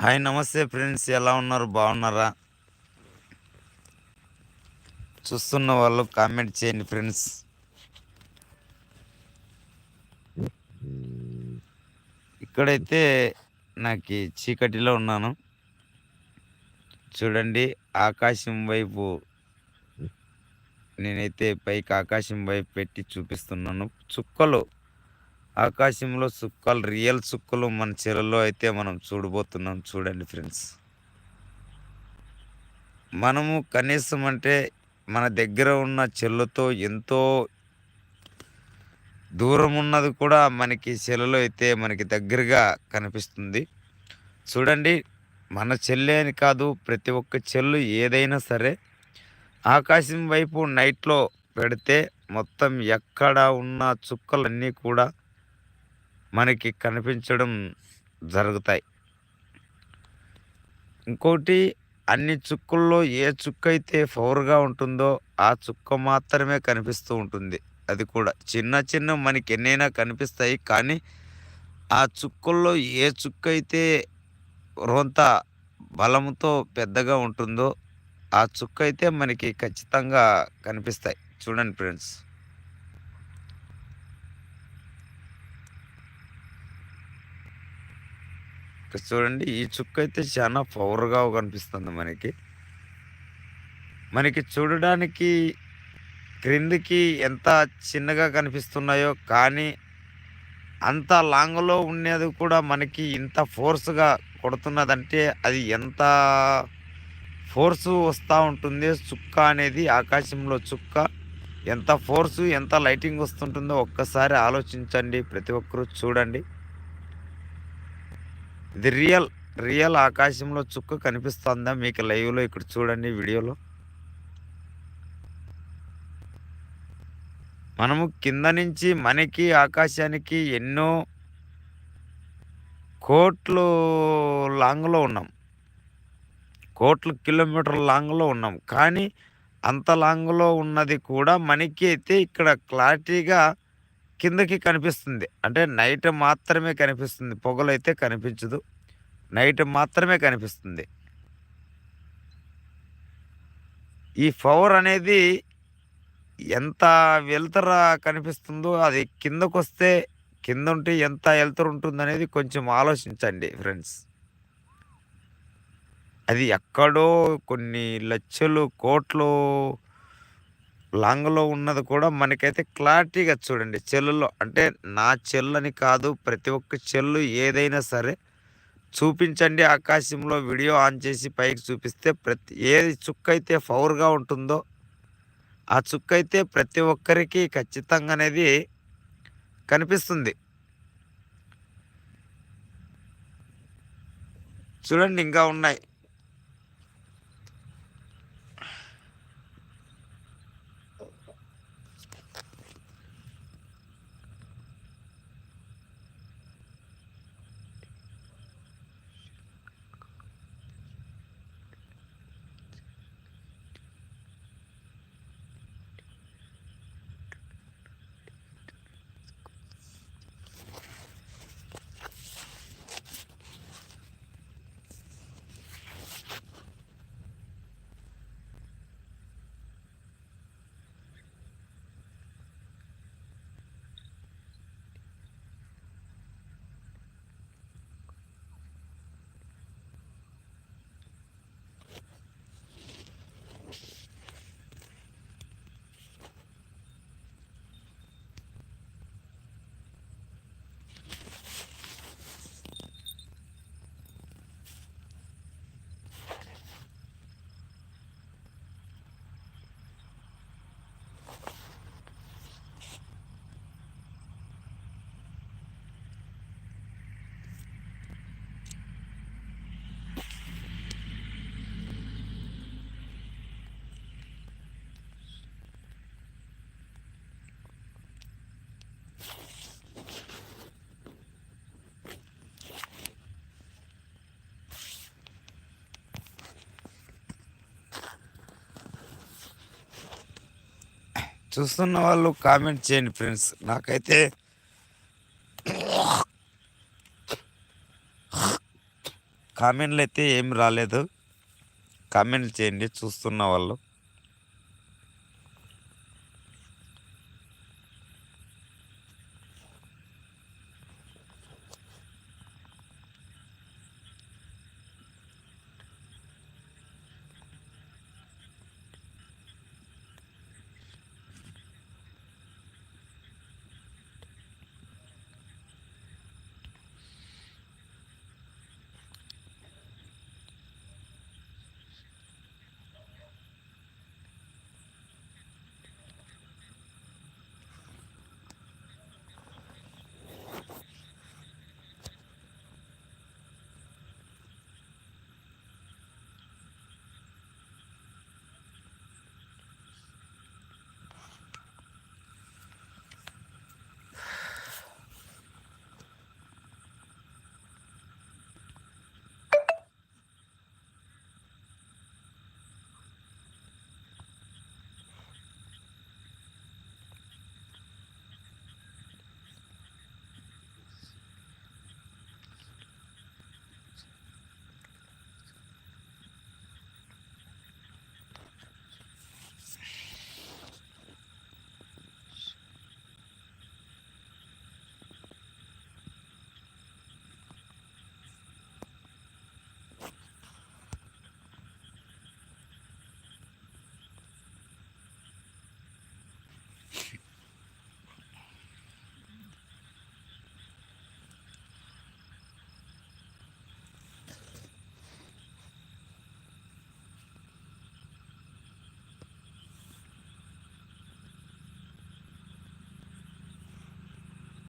Hi నమస్తే friends. ఎలా ఉన్నారు? బాగున్నారా? చూస్తున్న వాళ్ళు కామెంట్ చేయండి ఫ్రెండ్స్. ఇక్కడైతే నాకు చీకటిలో ఉన్నాను. చూడండి ఆకాశం వైపు నేనైతే పైకి ఆకాశం వైపు పెట్టి చూపిస్తున్నాను. చుక్కలు ఆకాశంలో చుక్కలు రియల్ చుక్కలు మన చెరలో అయితే మనం చూడబోతున్నాం. చూడండి ఫ్రెండ్స్. మనము కనీసం అంటే మన దగ్గర ఉన్న చెల్లతో ఎంతో దూరం ఉన్నది కూడా మనకి చెల్లలో అయితే మనకి దగ్గరగా కనిపిస్తుంది. చూడండి మన చెల్లె అని కాదు ప్రతి ఒక్క చెల్లు ఏదైనా సరే ఆకాశం వైపు నైట్లో పెడితే మొత్తం ఎక్కడ ఉన్న చుక్కలన్నీ కూడా మనకి కనిపించడం జరుగుతాయి. ఇంకోటి అన్ని చుక్కల్లో ఏ చుక్క అయితే ఫోర్గా ఉంటుందో ఆ చుక్క మాత్రమే కనిపిస్తూ ఉంటుంది. అది కూడా చిన్న చిన్న మనకి ఎన్నైనా కనిపిస్తాయి కానీ ఆ చుక్కల్లో ఏ చుక్క అయితే రొంత బలంతో పెద్దగా ఉంటుందో ఆ చుక్క అయితే మనకి ఖచ్చితంగా కనిపిస్తాయి. చూడండి ఫ్రెండ్స్. ఇక్కడ చూడండి ఈ చుక్క అయితే చాలా పవర్గా కనిపిస్తుంది మనకి. మనకి చూడడానికి క్రిందికి ఎంత చిన్నగా కనిపిస్తున్నాయో కానీ అంత లాంగ్లో ఉండేది కూడా మనకి ఇంత ఫోర్స్గా కొడుతున్నదంటే అది ఎంత ఫోర్సు వస్తూ ఉంటుంది. చుక్క అనేది ఆకాశంలో చుక్క. ఎంత ఫోర్సు ఎంత లైటింగ్ వస్తుంటుందో ఒక్కసారి ఆలోచించండి. ప్రతి ఒక్కరూ చూడండి. ఇది రియల్ రియల్ ఆకాశంలో చుక్క కనిపిస్తుందా? మీకు లైవ్లో ఇక్కడ చూడండి వీడియోలో. మనము కింద నుంచి మనకి ఆకాశానికి ఎన్నో కోట్లు లాంగ్లో ఉన్నాం. కోట్ల కిలోమీటర్ల లాంగ్లో ఉన్నాం. కానీ అంత లాంగ్లో ఉన్నది కూడా మనకి అయితే ఇక్కడ క్లారిటీగా కిందకి కనిపిస్తుంది. అంటే నైట్ మాత్రమే కనిపిస్తుంది. పొగలైతే కనిపించదు. నైట్ మాత్రమే కనిపిస్తుంది. ఈ పవర్ అనేది ఎంత వెలుతుర కనిపిస్తుందో అది కిందకు వస్తే కింద ఉంటే ఎంత వెలుతురు ఉంటుందనేది కొంచెం ఆలోచించండి ఫ్రెండ్స్. అది ఎక్కడో కొన్ని లక్షలు కోట్లు లాంగ్లో ఉన్నది కూడా మనకైతే క్లారిటీగా చూడండి చెల్లులో. అంటే నా చెల్లని కాదు ప్రతి ఒక్క చెల్లు ఏదైనా సరే చూపించండి ఆకాశంలో వీడియో ఆన్ చేసి పైకి చూపిస్తే ప్రతి ఏది చుక్క అయితే ఫవర్గా ఉంటుందో ఆ చుక్క అయితే ప్రతి ఒక్కరికి ఖచ్చితంగా అనేది కనిపిస్తుంది. చూడండి ఇంకా ఉన్నాయి. చూస్తున్న వాళ్ళు కామెంట్ చేయండి ఫ్రెండ్స్. నాకైతే కామెంట్లు అయితే ఏం రాలేదు. కామెంట్లు చేయండి చూస్తున్న వాళ్ళు.